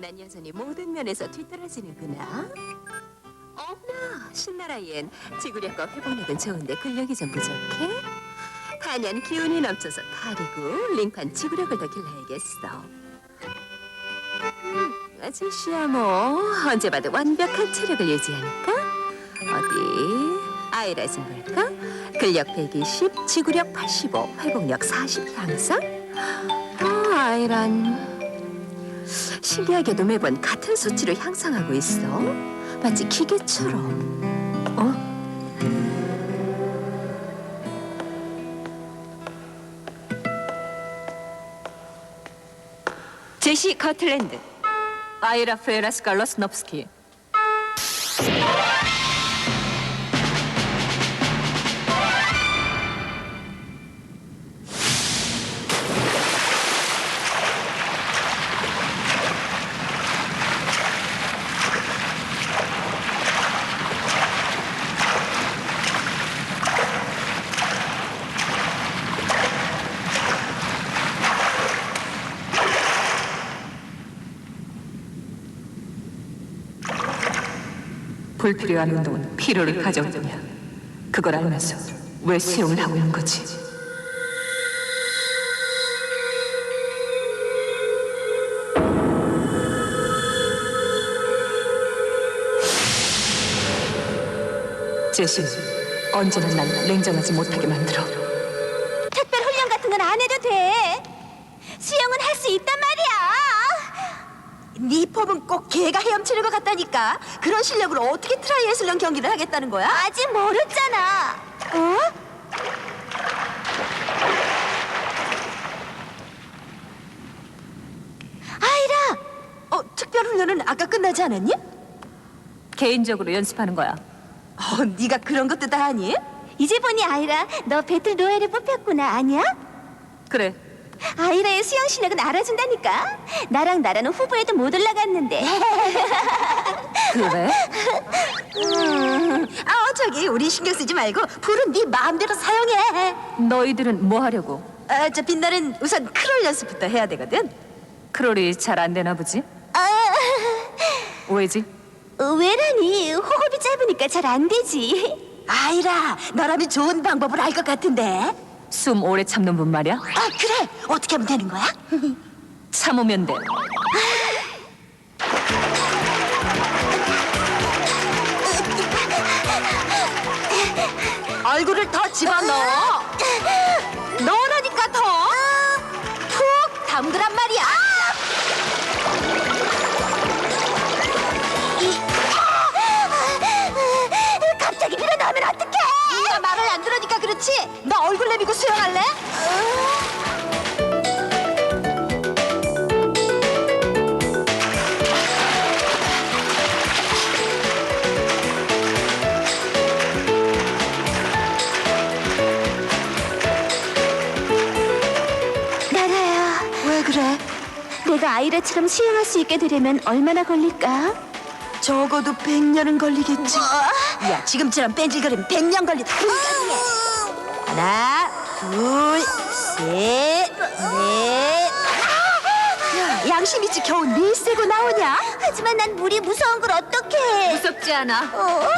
난 여전히 모든 면에서 뒤떨어지는구나. 어머나, 신나라엔 지구력과 회복력은 좋은데 근력이 좀 부족해? 단연 기운이 넘쳐서 탈이고 링판 지구력을 더 길러야겠어. 음, 아저씨야 뭐 언제 봐도 완벽한 체력을 유지하니까 어디 아이라 좀 볼까? 근력 120, 지구력 85, 회복력 40 향상? 어, 아이란 신기하게도 매번 같은 수치를 향상하고 있어. 마치 기계처럼. 어? 제시 커틀랜드. 아이라 페라스 갈로스 넙스키. 불필요한 운동은 피로를 가져오느냐 그걸 알면서 왜 수영을 하고 있는 거지? 제시 언제나 날 냉정하지 못하게 만들어 폼은 꼭 걔가 헤엄치는 것 같다니까. 그런 실력으로 어떻게 트라이애슬론 경기를 하겠다는 거야? 아직 모르잖아. 어? 아이라, 어, 특별 훈련은 아까 끝나지 않았니? 개인적으로 연습하는 거야 어, 네가 그런 것도 다 하니? 이제 보니 아이라, 너 배틀 로얄에 뽑혔구나, 아니야? 그래 아이라의 수영 실력은 알아준다니까. 나랑 나라는 후보에도 못 올라갔는데. 그래? 아, 저기 우리 신경 쓰지 말고 풀은 네 마음대로 사용해. 너희들은 뭐 하려고? 아, 저 빛나는 우선 크롤 연습부터 해야 되거든. 크롤이 잘 안 되나 보지? 아, 왜지? 왜라니? 호흡이 짧으니까 잘 안 되지. 아이라, 너라면 좋은 방법을 알 것 같은데. 숨 오래 참는 분 말이야? 아, 그래. 어떻게 하면 되는 거야? 참으면 돼 얼굴을 더 집어넣어. 넣으라니까 더. 푹 담그란 말이야. 갑자기 밀어넣 그렇지. 너 얼굴 내미고 수영할래? 나라야, 왜 그래? 내가 아이라처럼 수영할 수 있게 되려면 얼마나 걸릴까? 적어도 100년은 걸리겠지. 야, 지금처럼 뺀질거리면 100년 걸린다. 불가능해. 하나, 둘, 셋, 넷. 야, 양심 있지 겨우 네 세고 나오냐? 하지만 난 물이 무서운 걸 어떡해? 무섭지 않아 어?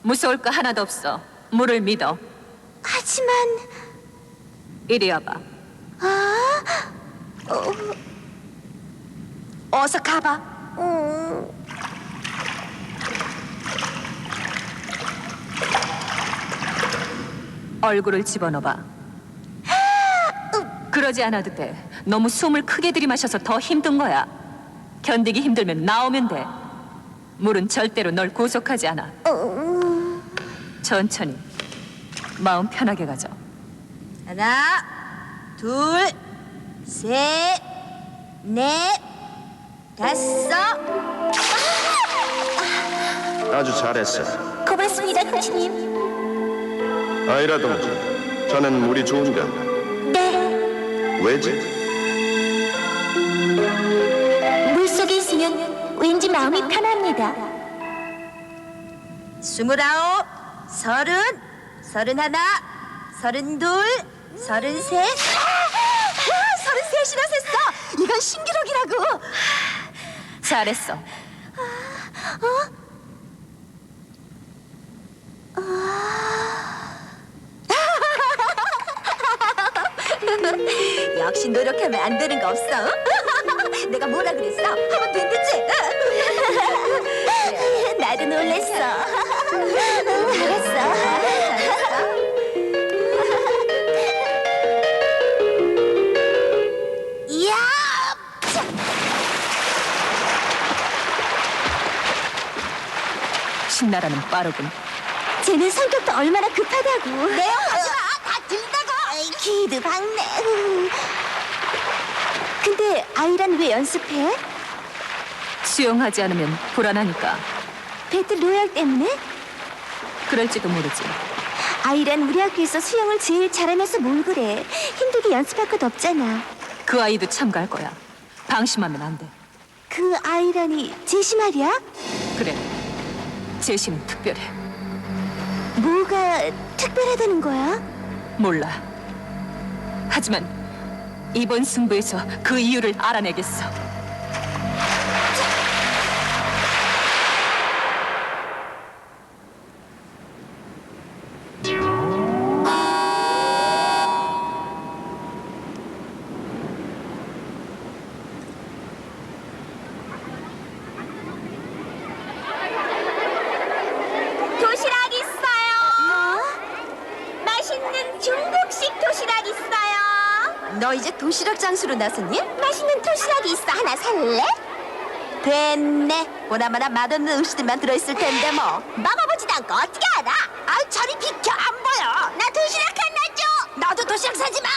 무서울 거 하나도 없어 물을 믿어 하지만 이리 와봐 어서 가봐. 음, 얼굴을 집어넣어봐. 그러지 않아도 돼. 너무 숨을 크게 들이마셔서 더 힘든 거야. 견디기 힘들면 나오면 돼. 물은 절대로 널 구속하지 않아. 천천히. 마음 편하게 가져. 하나, 둘, 셋, 넷, 다섯. 아주 잘했어. 고맙습니다, 코치님. 아이라 동지, 저는 물이 좋은가? 네, 왜지? 물 속에 있으면 왠지 마음이 편합니다. 스물아홉, 서른, 서른하나, 서른둘, 서른셋. 아, 서른셋이나 셌어. 이건 신기록이라고. 잘했어. 역시 노력하면 안 되는 거 없어. 내가 뭐라 그랬어? 하면 된댔지? 나도 놀랬어. 잘했어. 이야! 신나라는 빠르군. 쟤는 성격도 얼마나 급하다고. 내 하지 마! 다 기도 박네. 근데 아이란 왜 연습해? 수영하지 않으면 불안하니까. 배틀 로얄 때문에? 그럴지도 모르지. 아이란 우리 학교에서 수영을 제일 잘하면서 뭘 그래. 힘들게 연습할 것 없잖아. 그 아이도 참가할 거야. 방심하면 안 돼. 그 아이란이 제시 말이야? 그래. 제시는 특별해. 뭐가 특별하다는 거야? 몰라. 하지만 이번 승부에서 그 이유를 알아내겠어. 장수로 나섰니? 맛있는 도시락이 있어. 하나 살래? 됐네. 보나마나 맛없는 음식들만 들어있을 텐데 뭐. 먹어보지도 않고 어떻게 알아? 아, 저리 비켜 안 보여. 나 도시락 하나 줘. 너도 도시락 사지 마.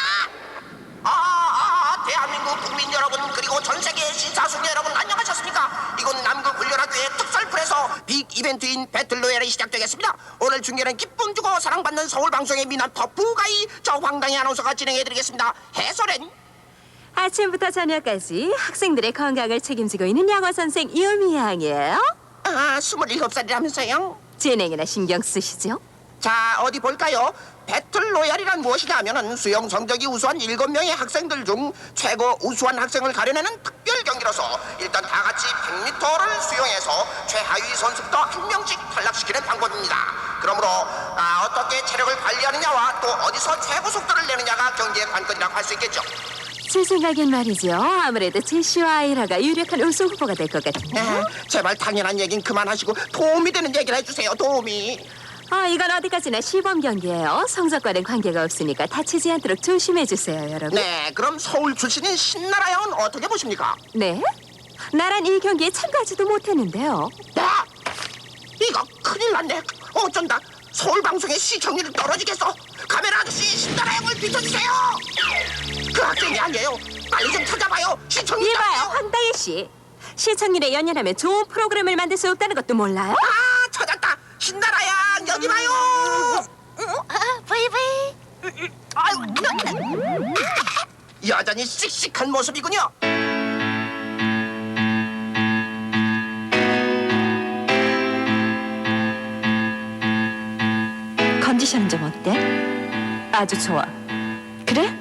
아, 아, 대한민국 국민 여러분 그리고 전 세계 신사숙녀 여러분 안녕하셨습니까? 이곳 남극 훈련학교의 특설풀에서 빅 이벤트인 배틀로얄이 시작되겠습니다. 오늘 중계는 기쁨 주고 사랑받는 서울 방송의 미남 터프가이 저 황당의 아나운서가 진행해드리겠습니다. 해설엔 아침부터 저녁까지 학생들의 건강을 책임지고 있는 영어 선생 유미 양이에요. 아, 27살이라면서요? 진행이나 신경 쓰시죠? 자, 어디 볼까요? 배틀 로얄이란 무엇이냐 하면은 수영 성적이 우수한 일곱 명의 학생들 중 최고 우수한 학생을 가려내는 특별 경기로서 일단 다 같이 100m를 수영해서 최하위 선수부터 한 명씩 탈락시키는 방법입니다. 그러므로 아, 어떻게 체력을 관리하느냐와 또 어디서 최고 속도를 내느냐가 경기의 관건이라고 할 수 있겠죠. 제 생각엔 말이죠. 아무래도 제시와 아이라가 유력한 우승 후보가 될 것 같은데. 네, 제발 당연한 얘긴 그만하시고 도움이 되는 얘기를 해주세요. 도움이. 아, 이건 어디까지나 시범 경기예요. 성적과는 관계가 없으니까 다치지 않도록 조심해 주세요, 여러분. 네, 그럼 서울 출신인 신나라 양은 어떻게 보십니까? 네? 나란 이 경기에 참가하지도 못했는데요. 야! 이거 큰일 났네. 어쩐다. 서울 방송의 시청률이 떨어지겠어. 카메라 아저씨 신나라 형을 비춰주세요. 그 학생이 아니에요. 빨리 좀 찾아봐요. 시청률 이봐요. 황다혜 씨. 시청률에 연연하면 좋은 프로그램을 만들 수 없다는 것도 몰라요? 아, 찾았다. 신나라 양 여기 봐요. 브이브이. 아유, 여전히 씩씩한 모습이군요. 컨디션 좀 어때? 아주 좋아. 그래?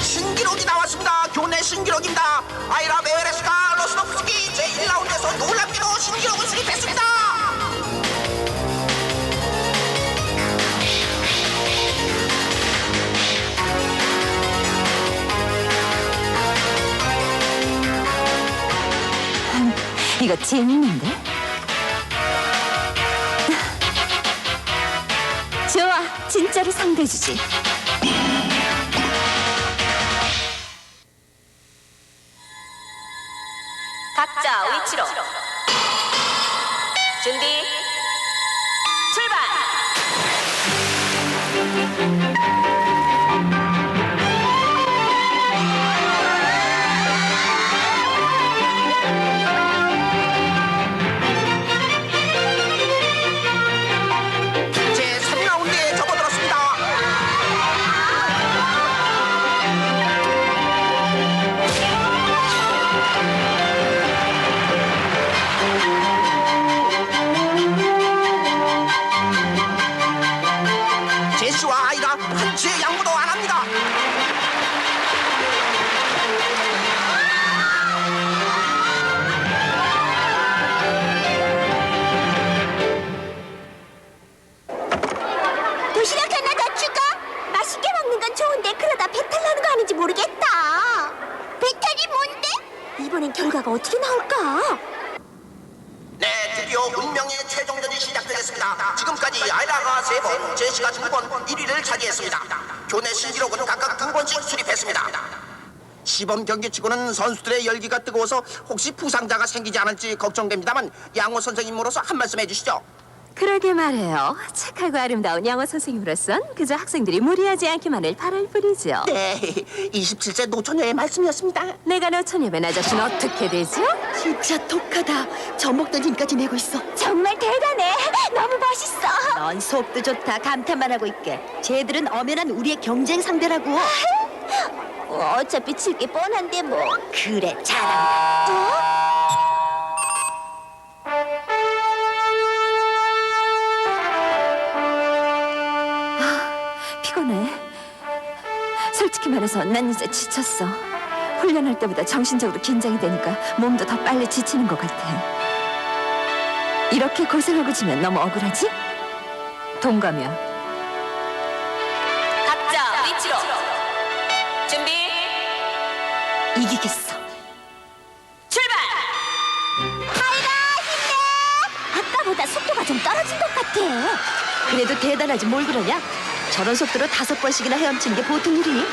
신기록이 나왔습니다. 교내 신기록입니다. 아이라 베레스가 로스노프스키 제1라운드에서 놀랍게도 신기록을 수립했습니다. 이거 재밌는데? 좋아, 진짜로 상대해주지. 시작되겠습니다. 지금까지 아이라가 세 번, 제시가 두 번, 1위를 차지했습니다. 교내 신기록은 각각 두 번씩 수립했습니다. 시범 경기치고는 선수들의 열기가 뜨거워서 혹시 부상자가 생기지 않을지 걱정됩니다만 양호 선생님으로서 한 말씀 해주시죠. 그러게 말해요. 착하고 아름다운 영어 선생님으로선 그저 학생들이 무리하지 않기만을 바랄 뿐이죠. 네, 27세 노처녀의 말씀이었습니다. 내가 너처녀면 아저씨는 어떻게 되죠? 진짜 독하다. 힘까지 내고 있어. 정말 대단해. 너무 멋있어. 넌 속도 좋다. 감탄만 하고 있게. 쟤들은 엄연한 우리의 경쟁 상대라고. 어, 어차피 칠게 뻔한데 뭐. 그래, 잘한다. 피 솔직히 말해서 난 이제 지쳤어. 훈련할 때보다 정신적으로 긴장이 되니까 몸도 더 빨리 지치는 것 같아. 이렇게 고생하고 지면 너무 억울하지? 동감이야. 각자 위치로. 준비. 이기겠어. 출발. 아까보다 속도가 좀 떨어진 것 같아. 그래도 대단하지 뭘 그러냐? 저런 속도로 다섯 번씩이나 헤엄치는 게 보통 일이니?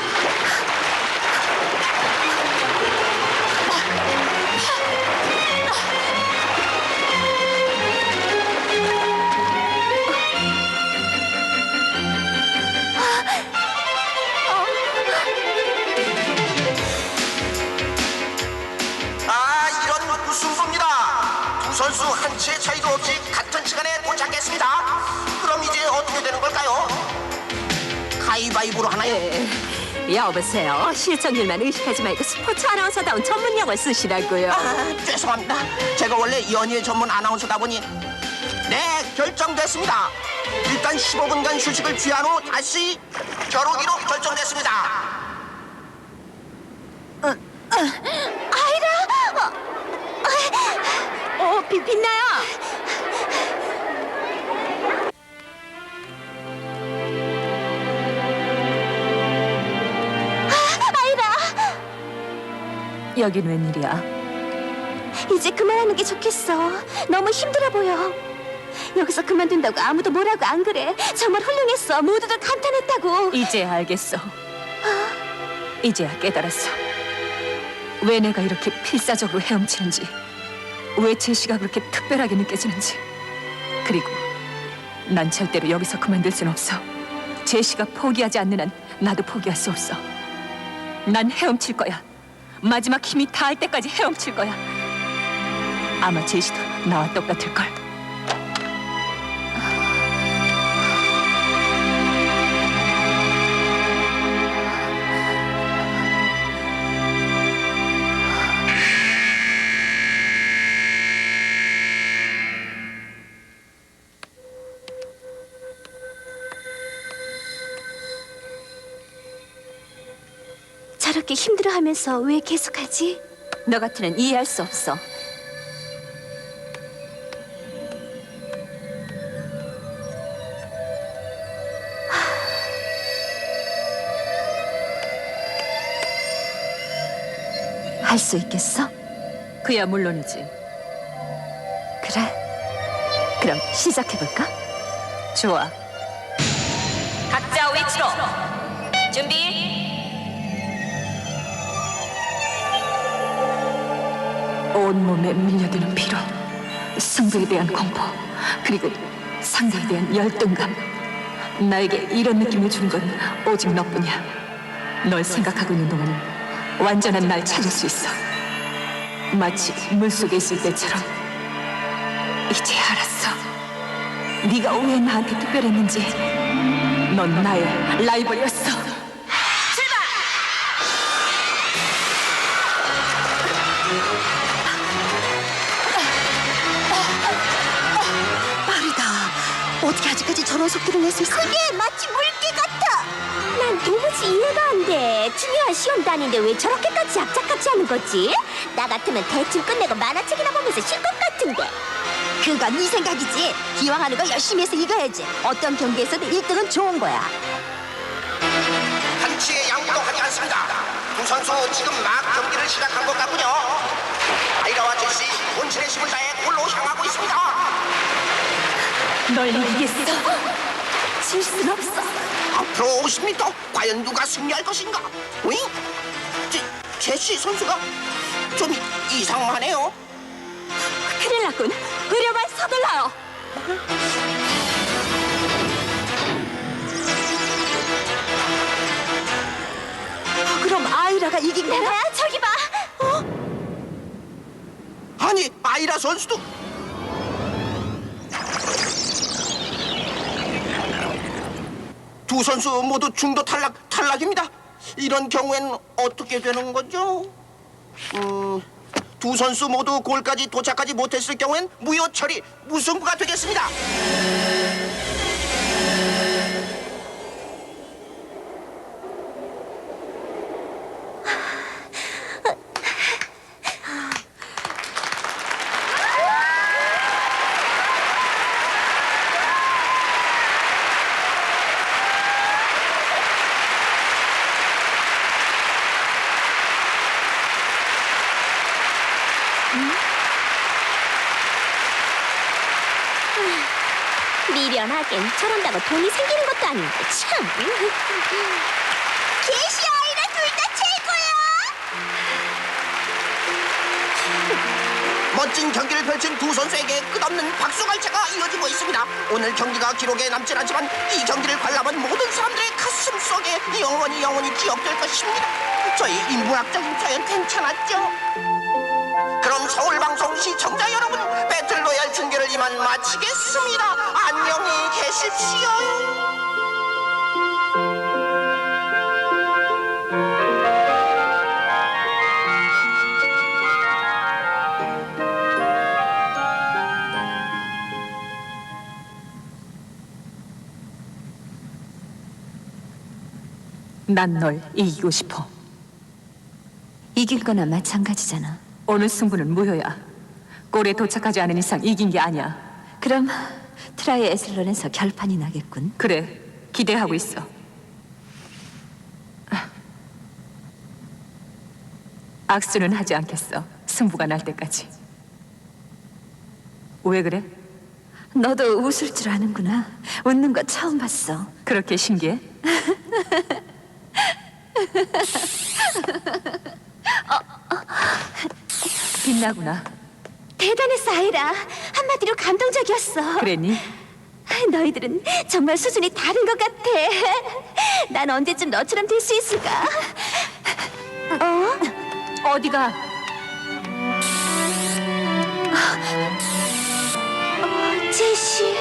가위바위보로 하나요? 여보세요. 실전률만 의식하지 말고 스포츠 아나운서다운 전문 용어 쓰시라고요. 아, 죄송합니다. 제가 원래 연예 전문 아나운서다 보니 네 결정됐습니다. 일단 15분간 휴식을 취한 후 다시 겨루기로 결정됐습니다. 아이라! 어, 빛, 빛나요? 여긴 웬일이야? 이제 그만하는 게 좋겠어. 너무 힘들어 보여. 여기서 그만둔다고 아무도 뭐라고 안 그래. 정말 훌륭했어. 모두들 감탄했다고. 이제 알겠어. 이제야 깨달았어. 왜 내가 이렇게 필사적으로 헤엄치는지, 왜 제시가 그렇게 특별하게 느껴지는지. 그리고 난 절대로 여기서 그만둘 순 없어. 제시가 포기하지 않는 한 나도 포기할 수 없어. 난 헤엄칠 거야. 마지막 힘이 닿을 때까지 헤엄칠 거야. 아마 제시도 나와 똑같을 걸. 하면서 왜 계속하지? 너 같으면 이해할 수 없어. 할 수 있겠어? 그야 물론이지. 그래. 그럼 시작해볼까? 좋아. 각자 위치로 준비. 온몸에 밀려드는 피로, 승부에 대한 공포, 그리고 상대에 대한 열등감. 나에게 이런 느낌을 주는 건 오직 너뿐이야. 널 생각하고 있는 동안 완전한 날 찾을 수 있어. 마치 물속에 있을 때처럼. 이제 알았어. 네가 왜 나한테 특별했는지. 넌 나의 라이벌이었어. 어떻게 아직까지 저런 속도를 낼수 있어? 그게 마치 물개 같아. 난 도무지 이해가 안 돼. 중요한 시험도 아닌데 왜 저렇게까지 악착같이 하는 거지? 나 같으면 대충 끝내고 만화책이나 보면서 쉴 것 같은데. 그건 네 생각이지. 기왕 하는 거 열심히 해서 이겨야지. 어떤 경기에서도 1등은 좋은 거야. 한치의 양보도 하지 않습니다. 두 선수 지금 막 경기를 시작한 것 같군요. 아이라와 제시 본신의 힘을 다해 골로 향하고 있습니다. 널 이기겠어. 질 순 없어. 앞으로 50m 과연 누가 승리할 것인가? 응? 제, 제시 선수가 좀 이상하네요. 큰일 났군. 의료만 서둘러요. 그럼 아이라가 이긴 거야? 내가야 저기 봐. 아니 아이라 선수도 두 선수 모두 중도 탈락 탈락입니다. 이런 경우엔 어떻게 되는 거죠? 음, 두 선수 모두 골까지 도착하지 못했을 경우엔 무효 처리 무승부가 되겠습니다. 미련하긴 저런다고 돈이 생기는 것도 아닌데 참. 계시 아이라 둘다 최고야. 멋진 경기를 펼친 두 선수에게 끝없는 박수갈채가 이어지고 있습니다. 오늘 경기가 기록에 남진 않지만 이 경기를 관람한 모든 사람들의 가슴 속에 영원히 영원히 기억될 것입니다. 저희 인문학적인 표현 괜찮았죠? 그럼 서울방송 시청자 여러분 배틀로얄 중계를 이만 마치겠습니다. 안녕히 계십시오. 난 널 이기고 싶어. 이길 거나 마찬가지잖아. 오늘 승부는 무효야. 골에 도착하지 않은 이상 이긴 게 아니야. 그럼 트라이 에슬론에서 결판이 나겠군. 그래, 기대하고 있어. 악수는 하지 않겠어. 승부가 날 때까지. 왜 그래? 너도 웃을 줄 아는구나. 웃는 거 처음 봤어. 그렇게 신기해? 빛나구나. 대단했어 아이라. 한마디로 감동적이었어. 그랬니? 너희들은 정말 수준이 다른 것 같아. 난 언제쯤 너처럼 될 수 있을까? 어? 어디가? 제시.